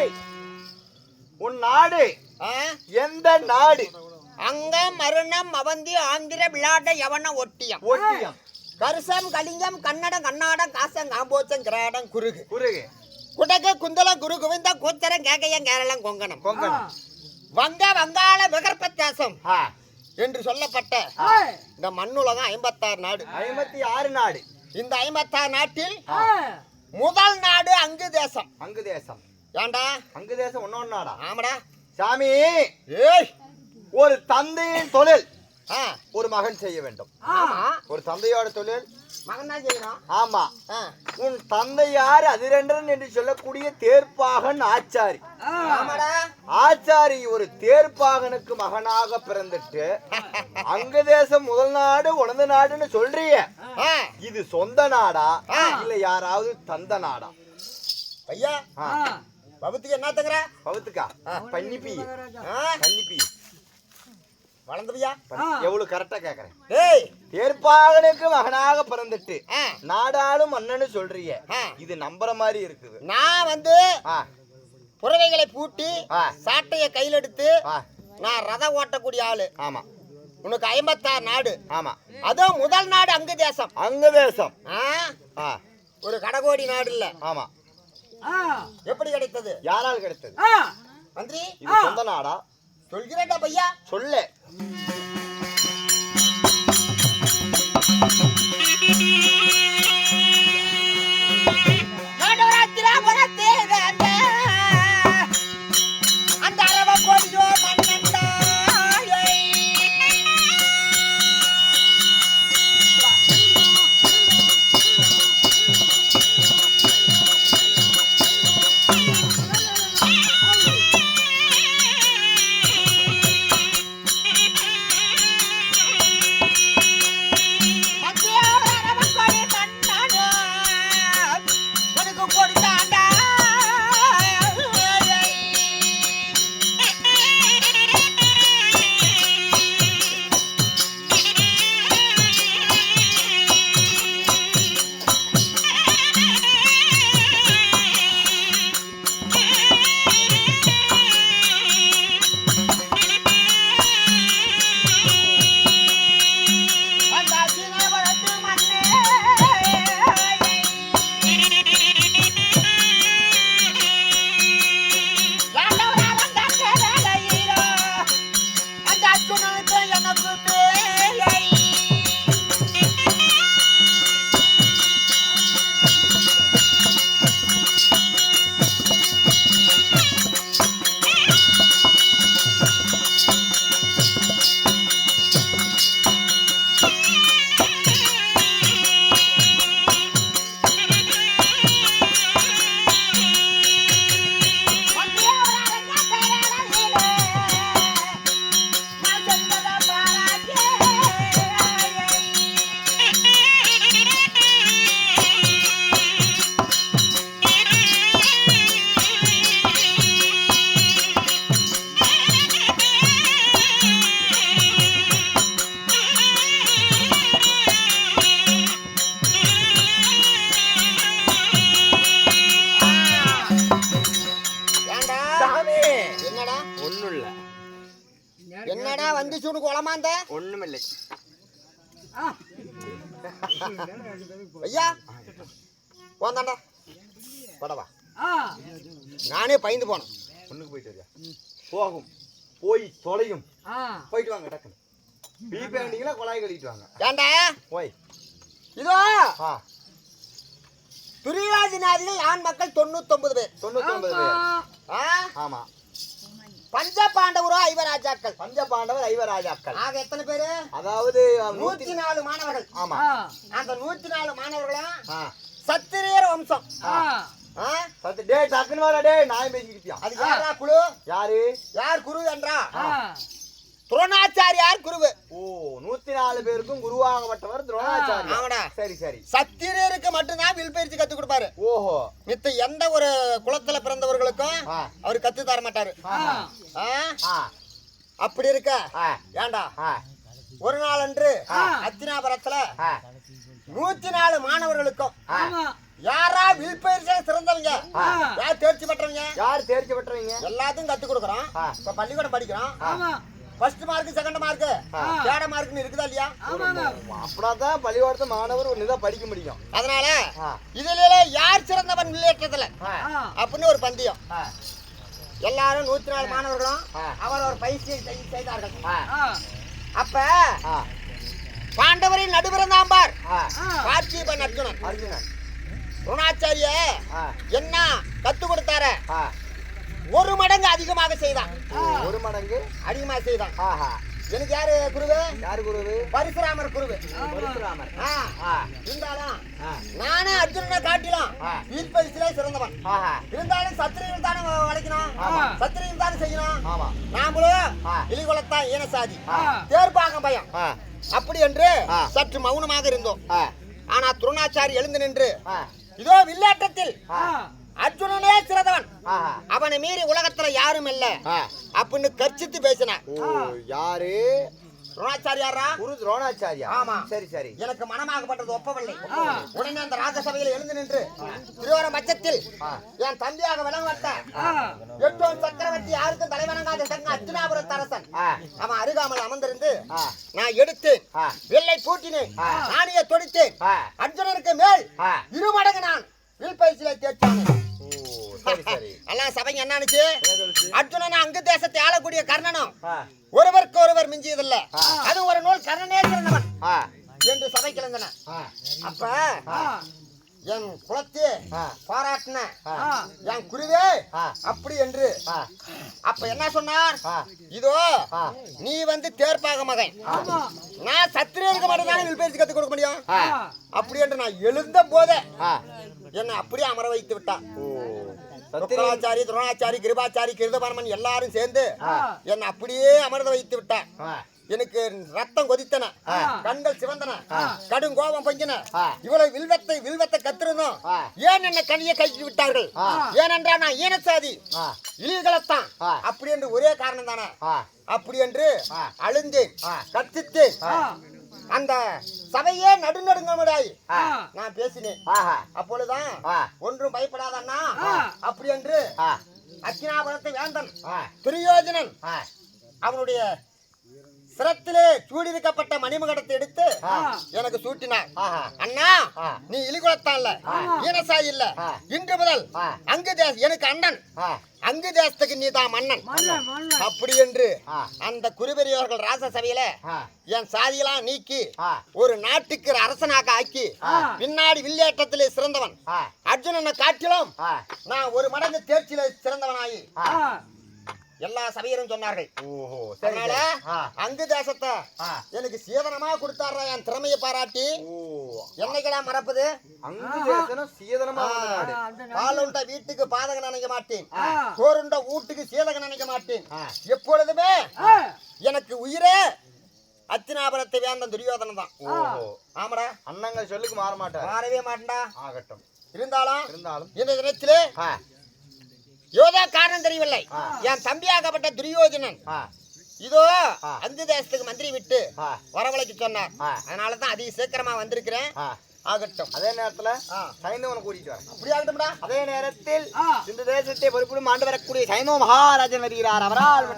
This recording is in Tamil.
சாமி உன் நாடு? எந்த நாடு? அங்க மருணம் அவந்தி ஆந்திர விளாட யவன ஒட்டியம். ஒட்டியம். கருசம் கலிங்கம் கன்னடம் கண்ணாடம் காசம் காம்போச்சம் கிராடம் குருகு குருகு குடகு குந்தலம் குரு குவிந்தம் கூச்சரம் கேகயம் கேரளம் கொங்கணம். கொங்கணம். வங்க வங்காள விகற்பத்தியாசம் ஆ, என்று சொல்லப்பட்ட இந்த மண்ணுலகம் ஐம்பத்தாறு நாடு. ஐம்பத்தி ஆறு நாடு. இந்த ஐம்பத்தாறு நாட்டில் முதல் நாடு அங்கு தேசம். அங்கு தேசம். ஏண்டா அங்கு தேசம் ஒன்னொன்னு நாடா ஆமாடா. சாமி! ஏய்! ஒரு தந்தையின் தொழில் ஆ. ஒரு மகன் செய்ய வேண்டும். ஆமா. ஒரு தந்தையோட தொழில்? மகன் தான் செய்யணும். ஆமா. உன் தந்தையார் அதிரண்டன் என்று சொல்லக்கூடிய தேர்ப்பாகன் ஆச்சாரி. ஆமாடா. ஆச்சாரி ஒரு தேர்ப்பாகனுக்கு மகனாக பிறந்துட்டு அங்க தேசம் முதல் நாடு உணர்ந்த நாடுன்னு சொல்றிய. இது சொந்த நாடா. இல்ல யாராவது தந்த நாடா? ஐயா. ஆ, பகுத்துக்கு என்ன தங்குற? பவுத்துக்கா? பன்னிப்பி பன்னிப்பி வளர்ந்துவியா எவ்வளவு கரெக்டா கேக்குறேன். ஏய் தேர்ப்பாகனுக்கு மகனாக பிறந்துட்டு நாடாளும் மன்னன்னு சொல்றிய. இது நம்புற மாதிரி இருக்குது. நான் வந்து புறவைகளை பூட்டி. சாட்டைய கையில் எடுத்து நான் ரதம் ஓட்டக்கூடிய ஆளு. ஆமா. உனக்கு ஐம்பத்தாறு நாடு. ஆமா. அதுவும் முதல் நாடு அங்கு தேசம். அங்க தேசம். ஒரு கடகோடி நாடு இல்ல. ஆமா. எப்படி கிடைத்தது? யாரால் கிடைத்தது? மந்திரி சொந்த நாடா? சொல்கிறேன்டா பையா. சொல்லு. குளமாந்த ஒண்ணுமில்லை. ஐயா. போந்தாண்டா. படவா நானே பயந்து போனேன். ஒண்ணுக்கு போயிட்டு போகும். போய் தொலையும். போயிட்டு வாங்க டக்குன்னு பீப் வேண்டிங்களா குழாய் கழிட்டு வாங்க. ஏண்டா? போய். இதோ. ஆ. துரியாதினாதிகள் ஆண் மக்கள் தொண்ணூத்தொன்பது பேர். தொண்ணூத்தி ஒன்பது பேர்? ஆமா. பஞ்ச பாண்டவரோ ஐவராஜாக்கள். பஞ்ச பாண்டவர் ஐவராஜாக்கள். ஆக எத்தனை பேரு? அதாவது நூத்தி நாலு மாணவர்கள். ஆமா. அந்த நூத்தி நாலு மாணவர்களும் சத்திரியர் வம்சம்? சத்து டேய் டக்குன்னு வர டேய் நாயம் பேசிக்கிட்டியா அது யாரா குழு? யாரு? யார் குரு என்றா? துரோணாச்சாரியார் குருவு. ஓ நூத்தி நாலு பேருக்கும் குருவாகப்பட்டவர் துரோணாச்சாரி ஆமாடா. சரி சரி. சத்திரியருக்கு மட்டும்தான் வில் பயிற்சி கத்து கொடுப்பாரு. ஓஹோ. மித்த எந்த ஒரு குலத்துல பிறந்தவர்களுக்கும். அவர் கத்து தர மாட்டாரு. ஆஹா. ஆ? ஆ. அப்படி இருக்க? ஏண்டா? ஒரு நாள் அன்று அத்தினாபுரத்துல நூத்தி நாலு மாணவர்களுக்கும் யாரா வில் பயிற்சியில சிறந்தவங்க. யார் தேர்ச்சி பெற்றவங்க? யார் தேர்ச்சி பெற்றவங்க? எல்லாத்தையும் கத்து கொடுக்குறோம். இப்ப பள்ளிக்கூடம் படிக்கிறோம் ஆமா. First mark second mark. Third மார்க்னு இருக்குதா இல்லையா அப்படிதான் பள்ளிக்கூடத்து மாணவர் ஒரு இதாக படிக்க முடியும் அதனால. இதுல யார் சிறந்தவன் வில்லேற்றத்துல அப்படின்னு ஒரு பந்தயம். எல்லாரும் நூத்தி நாலு மாணவர்களும். அவர் ஒரு பயிற்சியை செய்- செய்தார்கள் அப்ப ஆ. பாண்டவரின் நடுபிறந்தாம்பார். ஆ பார்த்திபன் அர்ஜுனன் அர்ஜுனன் துரோணாச்சாரிய ஆ. என்ன கத்து கொடுத்தார ஆ. ஒரு மடங்கு அதிகமாக செய்தான். ஒரு மடங்கு? அதிகமா செய்தான். ஆஹா. எனக்கு யாரு குருவு? யாரு குருவு? பரசுராமர் குருவு. பரசுராமர். இருந்தாலும். நானே அர்ஜுனனை காட்டிலும். ஆ. வீட்பரிசிலே சிறந்தவன். ஆஹா. இருந்தாலும் சத்திரியர்கள் தானே வளைக்கணும்? ஆமா. சத்திரியர்கள் தானே செய்யணும்? ஆமா. நாமளும். இலிகுலத்தான் ஈனசாதி. ஆ. தேர்ப்பாகம் பயம். அப்படி என்று. சற்று மௌனமாக இருந்தோம். ஆனா துரோணாச்சாரி எழுந்து நின்று. இதோ வில்லாட்டத்தில் அர்ஜுனனே சிறந்தவன் அவனை மீறி உலகத்துல யாரும் இல்ல. அப்படின்னு கர்ச்சித்து பேசினான் யாரு துரோணாச்சாரியாரா குரு துரோணாச்சாரியா ஆமா. சரி சரி எனக்கு மனமாகப்பட்டது ஒப்பவில்லை. உடனே அந்த ராஜசபையில் எழுந்து நின்று திருவரம் பட்சத்தில். என் தம்பியாக விளங்கப்பட்ட எட்டோன் சக்கரவர்த்தி யாருக்கும் தலைவணங்காத சங்க அர்ஜுனாபுரத்து அரசன். அவன் அருகாமல் அமர்ந்திருந்து. நான் எடுத்தேன் ஆ. வில்லை பூட்டினேன். நாணிய தொடித்தேன் ஆ. அர்ஜுனனுக்கு மேல். இரு மடங்கு நான் வில் பயிற்சியில தேர்ச்சானேன் எல்லாம் சபைங்க என்ன சொல்லுச்சு அர்ஜுனன் அங்கு தேசத்தை ஆளக்கூடிய கர்ணனும். ஒருவருக்கு ஒருவர் மிஞ்சியதில்ல. அது ஒரு நூல் கர்ணனே சிறந்தவன். என்று சபை கிளந்தன. அப்ப என் குலத்தே. பாராட்டின என் குருவே. அப்படி என்று. அப்ப என்ன சொன்னார். இதோ. நீ வந்து தேர்ப்பாக மகன் நான் சத்திரியருக்கு மட்டும்தான் வில் பேசி கத்துக் கொடுக்க முடியும் அப்படி என்று நான் எழுந்த போதே. என்னை அப்படியே அமர வைத்து விட்டான் சத்திரி துரோணாச்சாரி கிருபாச்சாரி கிருதபர்மன் எல்லாரும் சேர்ந்து என்னை அப்படியே அமர்ந்த வைத்து விட்டான் ஆ. எனக்கு ரத்தம் கொதித்தன. கண்கள் சிவந்தன. கடும் கோபம் பொங்கின. இவ்வளவு வில்வத்தை வில்வத்தை கத்திருந்தோம். ஏன் என்ன கனியை கைக்கு விட்டார்கள் ஆ. ஏனென்றால் நான் ஈனசாதி. இழிவுகளத்தான். அப்படி என்று ஒரே காரணம் தானே. அப்படி என்று. அழுந்தேன். கத்தித்தேன் அந்த சபையே நடுநடுங்கமுடாய் நான் பேசினேன் அப்பொழுதுதான். ஒன்றும் பயப்படாதண்ணா. அப்படி என்று ஆ. அக்கினாபுரத்தை வேந்தன். துரியோஜனன். அவனுடைய சிரத்திலே சூடிருக்கப்பட்ட மணிமகடத்தை எடுத்து. எனக்கு சூட்டினார் ஆஹா அண்ணா. நீ இலிகுலத்தான் இல்ல ஆமா. ஈனசாய் இல்ல. இன்று முதல். அங்கு தேச எனக்கு அண்ணன். அங்கு தேசத்துக்கு நீ தான் மன்னன் அப்படி என்று. அந்த குருபெரியவர்கள் ராசசபையில. என் சாதியெல்லாம் நீக்கி. ஒரு நாட்டுக்கு அரசனாக ஆக்கி. பின்னாடி வில்லேற்றத்திலே சிறந்தவன். அர்ஜுனனை காட்டிலும். நான் ஒரு மடங்கு தேர்ச்சியில. ஆ எல்லா சபையரும் சொன்னார்கள். ஓஹோ அதனால. அங்கு தேசத்தை. எனக்கு சீதனமா கொடுத்தாரா என் திறமையை பாராட்டி ஓ. என்னைக்கெல்லாம் மறப்பது. பாலுண்ட வீட்டுக்கு பாதக நினைக்க மாட்டேன். சோறுண்ட வீட்டுக்கு சீதக நினைக்க மாட்டேன். எப்பொழுதுமே எனக்கு உயிரே அத்தினாபுரத்தை வேந்தன் துரியோதனன் தான். ஆமாடா. அண்ணங்கள் சொல்லுக்கு மாற மாட்டார். மாறவே மாட்டேன்டா. ஆகட்டும். இருந்தாலும் இருந்தாலும். இந்த தினத்திலே. யோதா காரணம் தெரியவில்லை. என் தம்பியாகப்பட்ட துரியோதனன் ஆ. இதோ. அந்த தேசத்துக்கு மந்திரி விட்டு. வரவழைக்க சொன்னார் ஆ. அதனால தான் அதிக சீக்கிரமா வந்திருக்கிறேன். ஆகட்டும் அதே நேரத்துல. சைந்தவனை கூட்டிட்டு வரேன் அப்படி ஆகட்டும்டா அதே நேரத்தில். இந்த தேசத்தை பொறுப்பிடும் ஆண்டு வரக்கூடிய சைனோ மகாராஜன் வருகிறார் அவரால்